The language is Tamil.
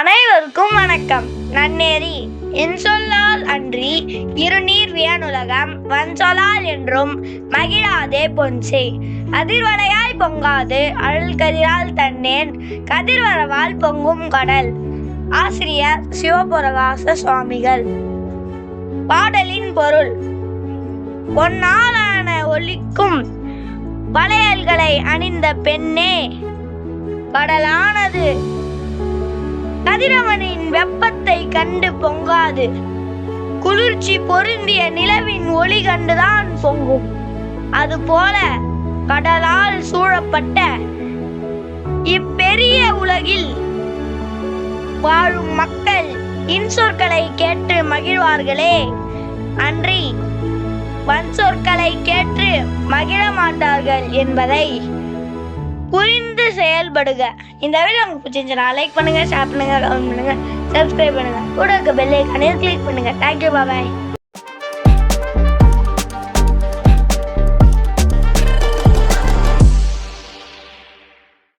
அனைவருக்கும் வணக்கம். நன்னேரி. இன்சொல்லால் அன்றி இருநீர் வியனுலகம் வன்சொலால் என்றும் மகிழாதே பொன்சே. அதிர்வலையாய் பொங்காது அழல் கதிரால் தன்னேன் கதிர்வரவால் பொங்கும் கடல். ஆசிரியர் சிவபுரகாச சுவாமிகள். பாடலின் பொருள். பொன்னாலான ஒலிக்கும் வளையல்களை அணிந்த பெண்ணே. கடலானது கதிரவனின் வெப்பத்தை கண்டு பொங்காது. குளிர்ச்சி பொருந்திய நிலவின் ஒளி கண்டுதான் பொங்கும். அதுபோல கடலால் சூழப்பட்ட இப்பெரிய உலகில் வாழும் மக்கள் இன்சொற்களை கேட்டு மகிழ்வார்களே. அன்றி வன்சொற்களை கேட்டு மகிழ மாட்டார்கள் என்பதை புரிந்து செயல்படுக இந்த வீடியோ உங்களுக்கு பிடிச்சிருந்துச்சுன்னா லைக் பண்ணுங்க ஷேர் பண்ணுங்க கமெண்ட் பண்ணுங்க சப்ஸ்கிரைப் பண்ணுங்க. கூட இருக்க பெல் கிளிக் பண்ணுங்க. Thank you bye